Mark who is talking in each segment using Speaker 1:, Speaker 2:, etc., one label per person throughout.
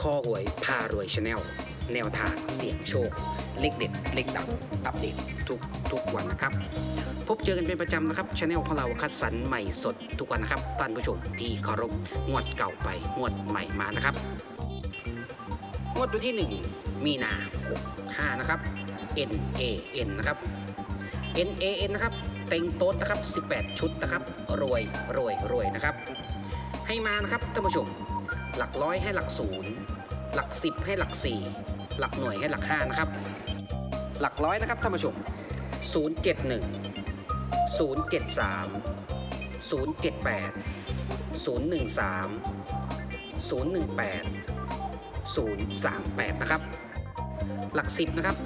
Speaker 1: ข้อหวยพารวยชาแนลแนวทางเสี่ยงโชค เลขเด็ด เลขดังอัปเดตทุกทุกวันนะครับ พบเจอกันเป็นประจำนะครับชาแนลของเราคัดสรรใหม่สดทุกวันนะครับท่านผู้ชมที่เคารพงวดเก่าไปงวดใหม่มานะครับงวดวันที่ 1 มีนา65นะครับ N A N นะครับ N A N นะครับเต็งโต๊ดนะครับ 18 ชุดนะครับ รวยรวยรวยนะครับ ให้มานะครับท่านผู้ชม หลักร้อยให้หลักศูนย์หลักสิบให้หลักสี่หลักหน่วยให้หลักห้านะครับ หลักร้อยนะครับท่านผู้ชม071 073 078 013 018 038นะครับ หลักสิบนะครับ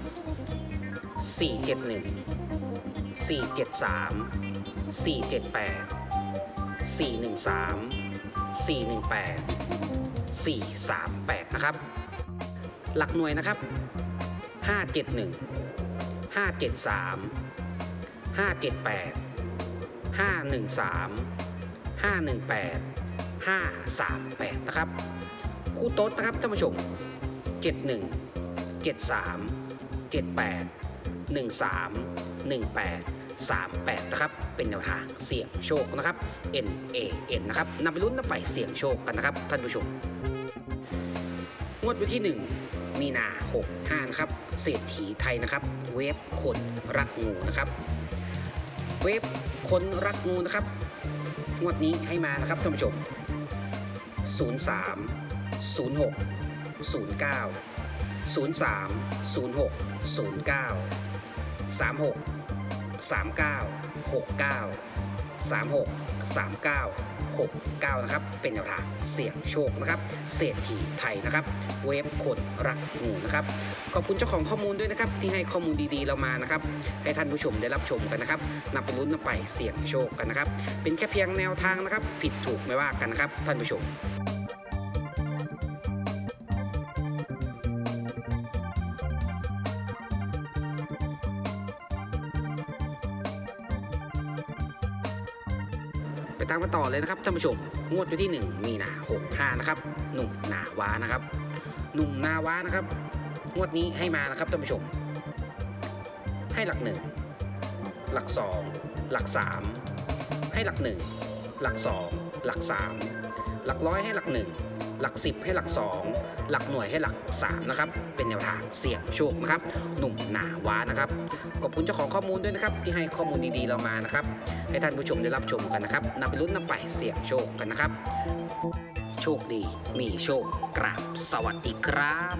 Speaker 1: 471 473 478 413 418 438 นะครับ หลักหน่วยนะครับ 571 573 578 513 518 538 นะครับคู่โต๊ดนะครับท่านผู้ชม 71 73 78 13 18 38 นะครับ เป็นแนวทางเสี่ยงโชคนะครับ N A N นะครับนำไปลุ้นนำไปเสี่ยงโชคกันนะครับท่านผู้ชม งวดวันที่ 1 มีนา 65 นะครับเศรษฐีไทยนะครับ เวฟคนรักงูนะครับ เวฟคนรักงูนะครับ งวดนี้ให้มานะครับท่านผู้ชม 03 06 09 03 06 09 36 39 69 36 39 69 นะครับ เป็นแนวทางเสี่ยงโชคนะครับ เศรษฐีไทยนะครับ เวฟคนรักงูนะครับ ขอบคุณเจ้าของข้อมูลด้วยนะครับ ที่ให้ข้อมูลดีๆเรามานะครับ ให้ท่านผู้ชมได้รับชมกันนะครับนำไปลุ้นนำไปเสี่ยงโชคกันนะครับ เป็นแค่เพียงแนวทางนะครับ ผิดถูกไม่ว่ากันนะครับ ท่านผู้ชม ไปตามกันต่อเลยนะครับท่านผู้ชมงวดวันที่ 1 มีนา65นะครับหนุ่มนาวานะครับหนุ่มนาวานะครับ งวดนี้ให้มานะครับท่านผู้ชม ให้หลักหนึ่งหลักสองหลักสามให้หลักหนึ่งหลักสองหลักสามหลักร้อยให้หลักหนึ่ง หลักสิบให้หลักสองหลักหน่วยให้หลักสามนะครับ เป็นแนวทางเสี่ยงโชคนะครับ หนุ่มนาวานะครับ ขอบคุณเจ้าของข้อมูลด้วยนะครับ ที่ให้ข้อมูลดีๆเรามานะครับ ให้ท่านผู้ชมได้รับชมกันนะครับนำไปลุ้นนำไปเสี่ยงโชคกันนะครับ โชคดีมีโชคกราบสวัสดีครับ